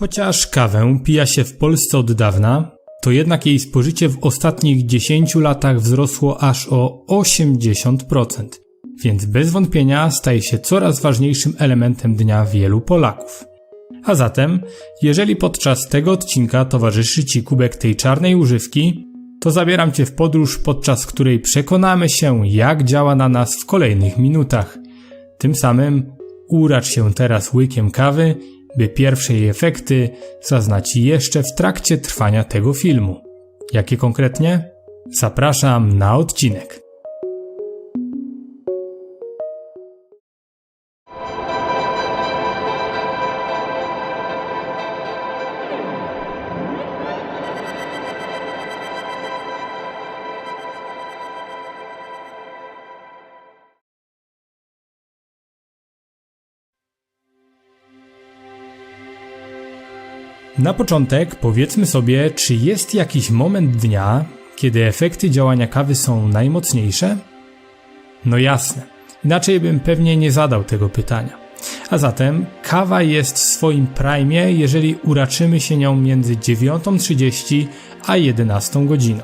Chociaż kawę pija się w Polsce od dawna, to jednak jej spożycie w ostatnich 10 latach wzrosło aż o 80%, więc bez wątpienia staje się coraz ważniejszym elementem dnia wielu Polaków. A zatem, jeżeli podczas tego odcinka towarzyszy Ci kubek tej czarnej używki, to zabieram Cię w podróż, podczas której przekonamy się, jak działa na nas w kolejnych minutach. Tym samym uracz się teraz łykiem kawy by pierwsze jej efekty zaznać jeszcze w trakcie trwania tego filmu. Jakie konkretnie? Zapraszam na odcinek. Na początek powiedzmy sobie, czy jest jakiś moment dnia, kiedy efekty działania kawy są najmocniejsze? No jasne, inaczej bym pewnie nie zadał tego pytania. A zatem kawa jest w swoim prime, jeżeli uraczymy się nią między 9.30 a 11 godziną.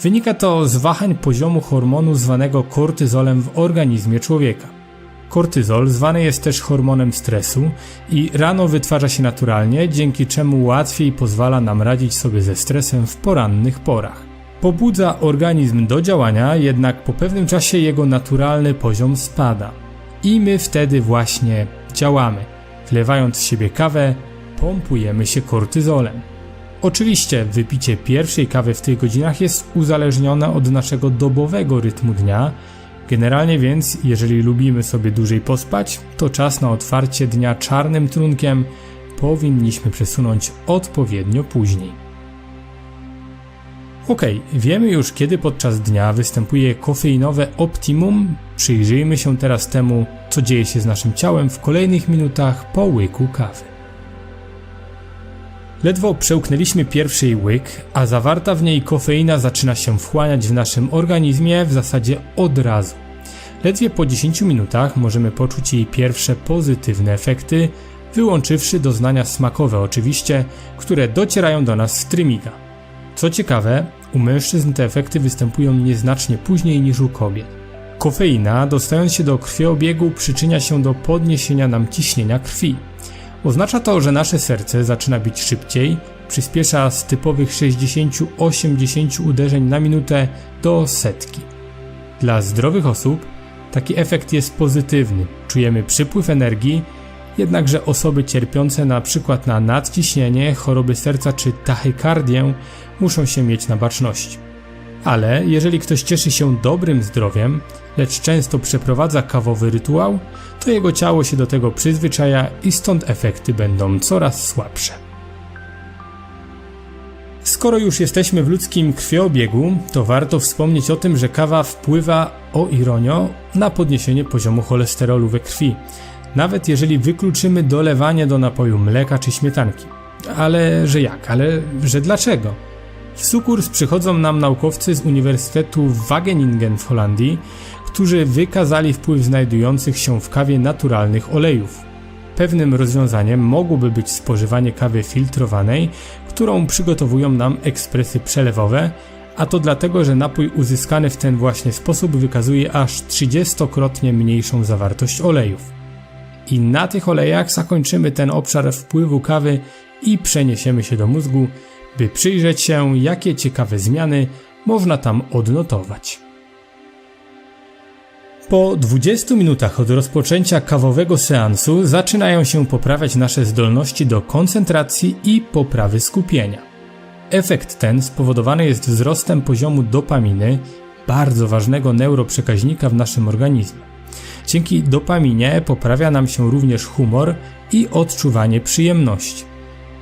Wynika to z wahań poziomu hormonu zwanego kortyzolem w organizmie człowieka. Kortyzol zwany jest też hormonem stresu i rano wytwarza się naturalnie, dzięki czemu łatwiej pozwala nam radzić sobie ze stresem w porannych porach. Pobudza organizm do działania, jednak po pewnym czasie jego naturalny poziom spada. I my wtedy właśnie działamy. Wlewając w siebie kawę, pompujemy się kortyzolem. Oczywiście wypicie pierwszej kawy w tych godzinach jest uzależnione od naszego dobowego rytmu dnia, Generalnie więc, jeżeli lubimy sobie dłużej pospać, to czas na otwarcie dnia czarnym trunkiem powinniśmy przesunąć odpowiednio później. Ok, wiemy już kiedy podczas dnia występuje kofeinowe optimum. Przyjrzyjmy się teraz temu, co dzieje się z naszym ciałem w kolejnych minutach po łyku kawy. Ledwo przełknęliśmy pierwszy łyk, a zawarta w niej kofeina zaczyna się wchłaniać w naszym organizmie w zasadzie od razu. Ledwie po 10 minutach możemy poczuć jej pierwsze pozytywne efekty, wyłączywszy doznania smakowe oczywiście, które docierają do nas z trymiga. Co ciekawe, u mężczyzn te efekty występują nieznacznie później niż u kobiet. Kofeina, dostając się do krwiobiegu, przyczynia się do podniesienia nam ciśnienia krwi. Oznacza to, że nasze serce zaczyna bić szybciej, przyspiesza z typowych 60-80 uderzeń na minutę do setki. Dla zdrowych osób taki efekt jest pozytywny. Czujemy przypływ energii, jednakże osoby cierpiące na przykład na nadciśnienie, choroby serca czy tachykardię muszą się mieć na baczności. Ale jeżeli ktoś cieszy się dobrym zdrowiem, lecz często przeprowadza kawowy rytuał, to jego ciało się do tego przyzwyczaja i stąd efekty będą coraz słabsze. Skoro już jesteśmy w ludzkim krwioobiegu, to warto wspomnieć o tym, że kawa wpływa, o ironio, na podniesienie poziomu cholesterolu we krwi, nawet jeżeli wykluczymy dolewanie do napoju mleka czy śmietanki. Ale że jak? Ale że dlaczego? W sukurs przychodzą nam naukowcy z Uniwersytetu Wageningen w Holandii, którzy wykazali wpływ znajdujących się w kawie naturalnych olejów. Pewnym rozwiązaniem mogłoby być spożywanie kawy filtrowanej, którą przygotowują nam ekspresy przelewowe, a to dlatego, że napój uzyskany w ten właśnie sposób wykazuje aż 30-krotnie mniejszą zawartość olejów. I na tych olejach zakończymy ten obszar wpływu kawy i przeniesiemy się do mózgu, by przyjrzeć się, jakie ciekawe zmiany można tam odnotować. Po 20 minutach od rozpoczęcia kawowego seansu zaczynają się poprawiać nasze zdolności do koncentracji i poprawy skupienia. Efekt ten spowodowany jest wzrostem poziomu dopaminy, bardzo ważnego neuroprzekaźnika w naszym organizmie. Dzięki dopaminie poprawia nam się również humor i odczuwanie przyjemności.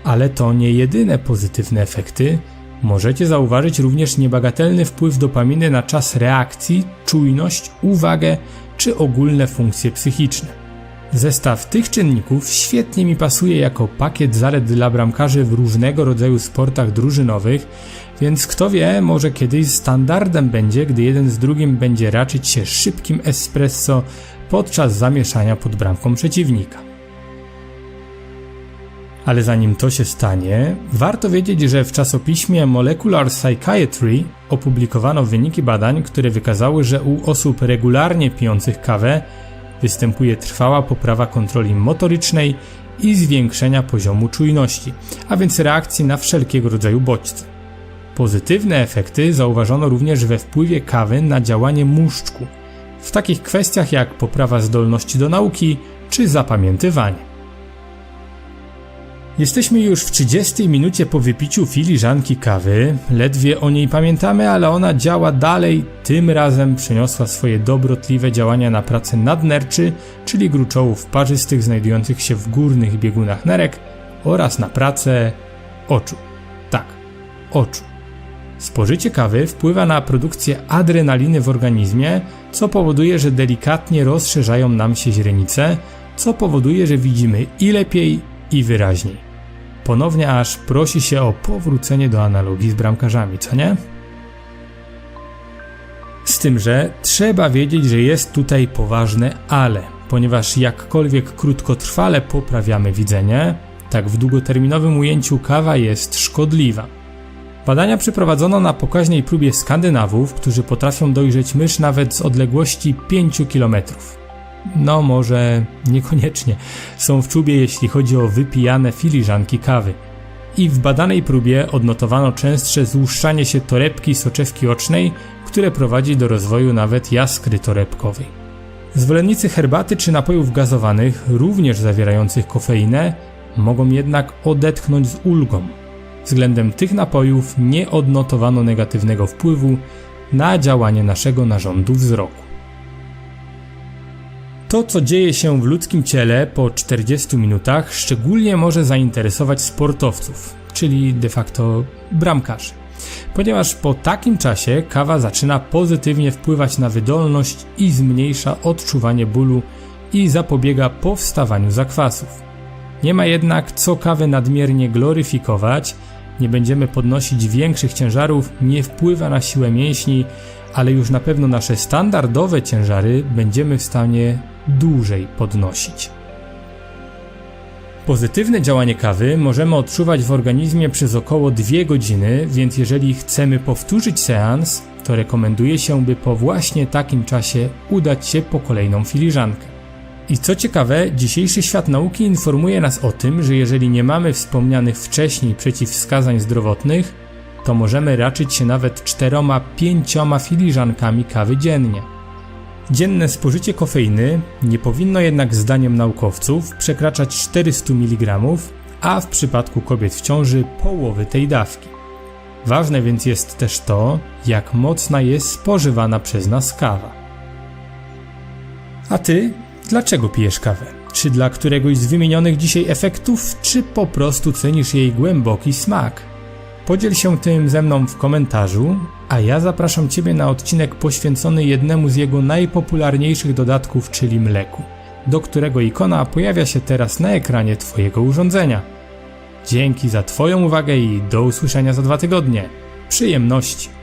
Ale to nie jedyne pozytywne efekty, Możecie zauważyć również niebagatelny wpływ dopaminy na czas reakcji, czujność, uwagę czy ogólne funkcje psychiczne. Zestaw tych czynników świetnie mi pasuje jako pakiet zalet dla bramkarzy w różnego rodzaju sportach drużynowych, więc kto wie, może kiedyś standardem będzie, gdy jeden z drugim będzie raczyć się szybkim espresso podczas zamieszania pod bramką przeciwnika. Ale zanim to się stanie, warto wiedzieć, że w czasopiśmie Molecular Psychiatry opublikowano wyniki badań, które wykazały, że u osób regularnie pijących kawę występuje trwała poprawa kontroli motorycznej i zwiększenia poziomu czujności, a więc reakcji na wszelkiego rodzaju bodźce. Pozytywne efekty zauważono również we wpływie kawy na działanie muszczku, w takich kwestiach jak poprawa zdolności do nauki czy zapamiętywanie. Jesteśmy już w 30 minucie po wypiciu filiżanki kawy. Ledwie o niej pamiętamy, ale ona działa dalej. Tym razem przeniosła swoje dobrotliwe działania na pracę nadnerczy, czyli gruczołów parzystych znajdujących się w górnych biegunach nerek oraz na pracę oczu. Tak, oczu. Spożycie kawy wpływa na produkcję adrenaliny w organizmie, co powoduje, że delikatnie rozszerzają nam się źrenice, co powoduje, że widzimy i lepiej, i wyraźniej. Ponownie aż prosi się o powrócenie do analogii z bramkarzami, co nie? Z tym, że trzeba wiedzieć, że jest tutaj poważne ale, ponieważ jakkolwiek krótkotrwale poprawiamy widzenie, tak w długoterminowym ujęciu kawa jest szkodliwa. Badania przeprowadzono na pokaźnej próbie Skandynawów, którzy potrafią dojrzeć mysz nawet z odległości 5 kilometrów. No, może niekoniecznie. Są w czubie, jeśli chodzi o wypijane filiżanki kawy. I w badanej próbie odnotowano częstsze złuszczanie się torebki soczewki ocznej, które prowadzi do rozwoju nawet jaskry torebkowej. Zwolennicy herbaty czy napojów gazowanych, również zawierających kofeinę, mogą jednak odetchnąć z ulgą. Względem tych napojów nie odnotowano negatywnego wpływu na działanie naszego narządu wzroku. To, co dzieje się w ludzkim ciele po 40 minutach, szczególnie może zainteresować sportowców, czyli de facto bramkarzy. Ponieważ po takim czasie kawa zaczyna pozytywnie wpływać na wydolność i zmniejsza odczuwanie bólu i zapobiega powstawaniu zakwasów. Nie ma jednak co kawę nadmiernie gloryfikować, nie będziemy podnosić większych ciężarów, nie wpływa na siłę mięśni, ale już na pewno nasze standardowe ciężary będziemy w stanie dłużej podnosić. Pozytywne działanie kawy możemy odczuwać w organizmie przez około 2 godziny, więc jeżeli chcemy powtórzyć seans, to rekomenduje się, by po właśnie takim czasie udać się po kolejną filiżankę. I co ciekawe, dzisiejszy świat nauki informuje nas o tym, że jeżeli nie mamy wspomnianych wcześniej przeciwwskazań zdrowotnych, to możemy raczyć się nawet 4-5 filiżankami kawy dziennie. Dzienne spożycie kofeiny nie powinno jednak zdaniem naukowców przekraczać 400 mg, a w przypadku kobiet w ciąży połowy tej dawki. Ważne więc jest też to, jak mocna jest spożywana przez nas kawa. A ty, dlaczego pijesz kawę? Czy dla któregoś z wymienionych dzisiaj efektów, czy po prostu cenisz jej głęboki smak? Podziel się tym ze mną w komentarzu, a ja zapraszam Ciebie na odcinek poświęcony jednemu z jego najpopularniejszych dodatków, czyli mleku, do którego ikona pojawia się teraz na ekranie Twojego urządzenia. Dzięki za Twoją uwagę i do usłyszenia za dwa tygodnie. Przyjemności!